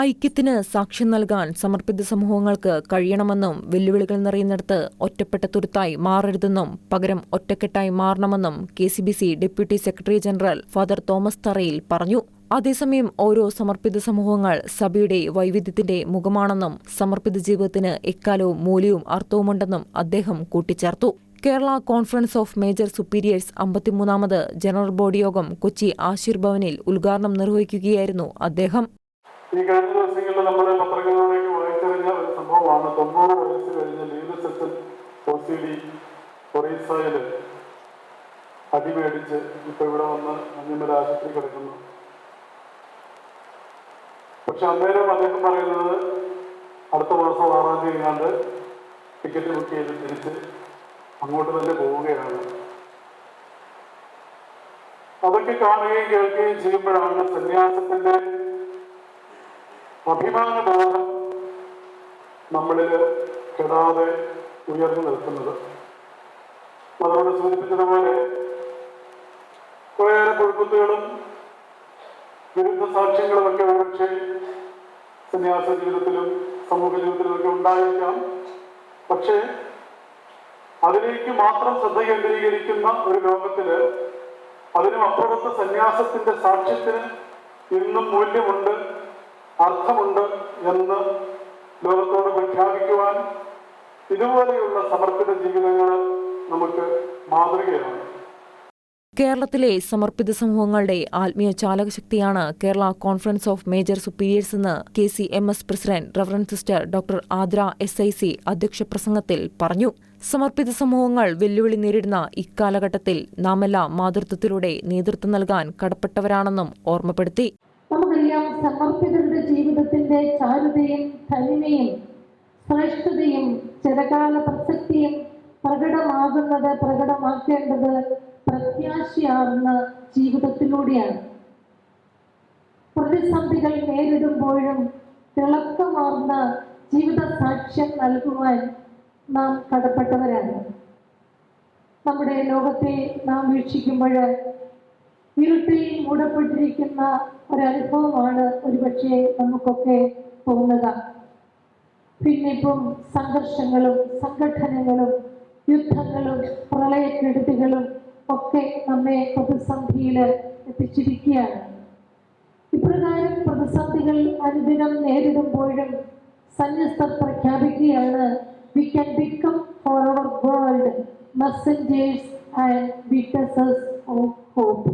ഐക്യത്തിന് സാക്ഷ്യം നൽകാൻ സമർപ്പിത സമൂഹങ്ങൾക്ക് കഴിയണമെന്നും വെല്ലുവിളികൾ നിറയുന്നിടത്ത് ഒറ്റപ്പെട്ട തുരുത്തായി മാറരുതെന്നും പകരം ഒറ്റക്കെട്ടായി മാറണമെന്നും K deputy secretary general father Thomas Tharayil പറഞ്ഞു. അതേസമയം ഓരോ സമർപ്പിത സമൂഹങ്ങൾ സഭയുടെ വൈവിധ്യത്തിന്റെ മുഖമാണെന്നും സമർപ്പിത ജീവിതത്തിന് എക്കാലവും മൂല്യവും അർത്ഥവുമുണ്ടെന്നും അദ്ദേഹം കൂട്ടിച്ചേർത്തു. Kerala conference of major superiors അമ്പത്തിമൂന്നാമത് general body യോഗം കൊച്ചി ആശീർ ഭവനിൽ ഉദ്ഘാടനം നിർവഹിക്കുകയായിരുന്നു അദ്ദേഹം. ഈ കഴിഞ്ഞ ദിവസങ്ങളിൽ നമ്മുടെ പത്രങ്ങളിലേക്ക് വായിച്ചറിഞ്ഞ ഒരു സംഭവമാണ്. തൊണ്ണൂറ് വയസ്സ് കഴിഞ്ഞ legal section O C D ഒറീസയിൽ അടിമേടിച്ച് ഇപ്പൊ ഇവിടെ വന്ന് അന്യമല ആശുപത്രി കിടക്കുന്നു. പക്ഷെ അന്നേരം അദ്ദേഹം പറയുന്നത് അടുത്ത മാസം ആറാം തീയതി കണ്ട് ടിക്കറ്റ് ബുക്ക് ചെയ്ത് തിരിച്ച് അങ്ങോട്ട് തന്നെ പോവുകയാണ്. അതൊക്കെ കാണുകയും കേൾക്കുകയും ചെയ്യുമ്പോഴാണ് സന്യാസത്തിന്റെ അഭിമാനബോധം നമ്മളിൽ കെടാതെ ഉയർന്നു നിൽക്കുന്നത്. അതോടെ സൂചിപ്പിച്ചതുപോലെ കുറേയേറെ കുഴപ്പത്തുകളും വിരുദ്ധ സാക്ഷ്യങ്ങളുമൊക്കെ ഒരുപക്ഷെ സന്യാസ ജീവിതത്തിലും സമൂഹ ജീവിതത്തിലുമൊക്കെ ഉണ്ടായിരിക്കാം. പക്ഷേ അതിലേക്ക് മാത്രം ശ്രദ്ധ കേന്ദ്രീകരിക്കുന്ന ഒരു ലോകത്തിൽ അതിനും അപ്പുറത്ത് സന്യാസത്തിന്റെ സാക്ഷ്യത്തിന് ഇന്നും മൂല്യമുണ്ട് അർത്ഥമുണ്ട് എന്ന് ലോകത്തോട് പ്രഖ്യാപിക്കുവാൻ ഇതുപോലെയുള്ള സമർപ്പിത ജീവിതങ്ങൾ നമുക്ക് മാതൃകയാണ്. കേരളത്തിലെ സമർപ്പിത സമൂഹങ്ങളുടെ ആത്മീയ ചാലകശക്തിയാണ് Kerala conference of major superiors എന്ന് K C M S president reverend sister doctor Adra S I C അധ്യക്ഷ പ്രസംഗത്തിൽ പറഞ്ഞു. സമർപ്പിത സമൂഹങ്ങൾ വെല്ലുവിളി നേരിടുന്ന ഇക്കാലഘട്ടത്തിൽ നാമെല്ലാം മാതൃത്വത്തിലൂടെ നേതൃത്വം നൽകാൻ കടപ്പെട്ടവരാണെന്നും ഓർമ്മപ്പെടുത്തി. സമർപ്പിതരുടെ ജീവിതത്തിന്റെ ചാരുതയും തനിമയും ശ്രേഷ്ഠതയും ചിരകാല പ്രസക്തിയും പ്രകടമാകുന്നത് പ്രകടമാക്കേണ്ടത് പ്രത്യാശയാർന്ന ജീവിതത്തിലൂടെയാണ്. പ്രതിസന്ധികൾ നേരിടുമ്പോഴും തിളക്കമാർന്ന ജീവിത സാക്ഷ്യം നൽകുവാൻ നാം കടപ്പെട്ടവരാണ്. നമ്മുടെ ലോകത്തെ നാം വീക്ഷിക്കുമ്പോൾ ഇരുട്ടിൽ മൂടപ്പെട്ടിരിക്കുന്ന ഒരനുഭവമാണ് ഒരുപക്ഷെ നമുക്കൊക്കെ തോന്നുക. പിന്നിപ്പം സംഘർഷങ്ങളും സംഘടനകളും യുദ്ധങ്ങളും പ്രളയക്കെടുതികളും ഒക്കെ നമ്മെ പ്രതിസന്ധിയിൽ എത്തിച്ചിരിക്കുകയാണ്. ഇപ്രകാരം പ്രതിസന്ധികൾ അനുദിനം നേരിടുമ്പോഴും സന്യസ്തർ പ്രഖ്യാപിക്കുകയാണ് we can become for our world messengers and witnesses of hope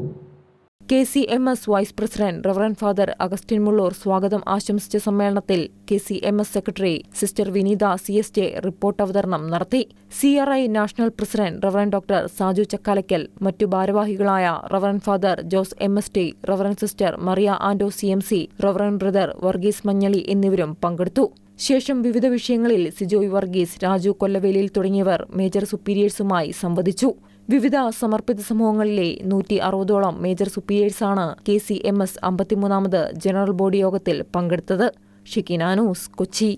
K C M S vice president reverend father Augustine Mullur സ്വാഗതം ആശംസിച്ച സമ്മേളനത്തിൽ K C M S secretary sister Vineetha C S J report അവതരണം നടത്തി. C R I national president reverend doctor Saju Chakkalakkal മറ്റു ഭാരവാഹികളായ reverend father Jose M S T reverend sister Maria Ando C M C reverend brother Varghese Manjali എന്നിവരും പങ്കെടുത്തു. ശേഷം വിവിധ വിഷയങ്ങളിൽ സിജോയ് വർഗീസ് രാജു കൊല്ലവേലിയിൽ തുടങ്ങിയവർ മേജർ സുപ്പീരിയേഴ്സുമായി സംവദിച്ചു. വിവിധ സമർപ്പിത സമൂഹങ്ങളിലെ നൂറ്റി അറുപതോളം മേജർ സുപ്പീരിയേഴ്സാണ് കെ സി എം എസ് അമ്പത്തിമൂന്നാമത് ജനറൽ ബോഡി യോഗത്തിൽ പങ്കെടുത്തത്. ഷിക്കിനാനൂസ് കൊച്ചി.